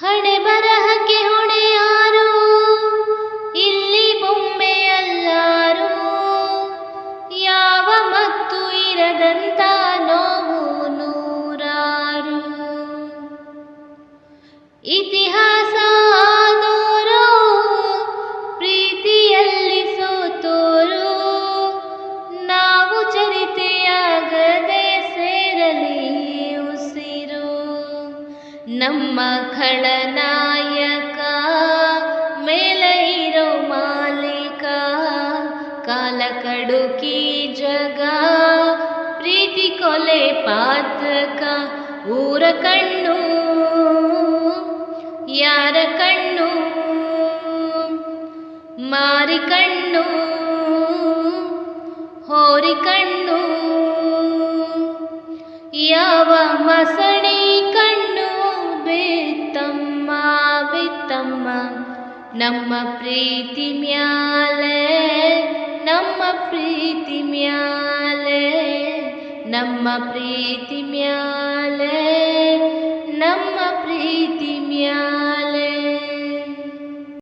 ಹಣೆ ಬರಹಕ್ಕೆ ಹೊಣೆ ಯಾರು ಇಲ್ಲಿ ಬೊಂಬೆಯಲ್ಲಾರು. ಯಾವ ಮತ್ತು ಇರದಂತ ನೋವು ನೂರಾರು. ಇತಿಹಾಸ ನಮ್ಮ ಖಳನಾಯಕ ಮೇಲೆ ಇರೋ ಮಾಲೀಕ, ಕಾಲ ಕಡುಕಿ ಜಗ, ಪ್ರೀತಿ ಕೊಲೆ ಪಾತಕ, ಊರ ಕಣ್ಣು, ಯಾರ ಕಣ್ಣು, ಮಾರಿ ಕಣ್ಣು, ಹೋರಿ ಕಣ್ಣು, ಯಾವ ಮಸಣಿ ತಮ್ಮ ನಮ್ಮ ಪ್ರೀತಿ ಮ್ಯಾಲೆ ನಮ್ಮ ಪ್ರೀತಿ ಮ್ಯಾಲೆ ನಮ್ಮ ಪ್ರೀತಿ ಮ್ಯಾಲೆ ನಮ್ಮ ಪ್ರೀತಿ ಮ್ಯಾಲೆ.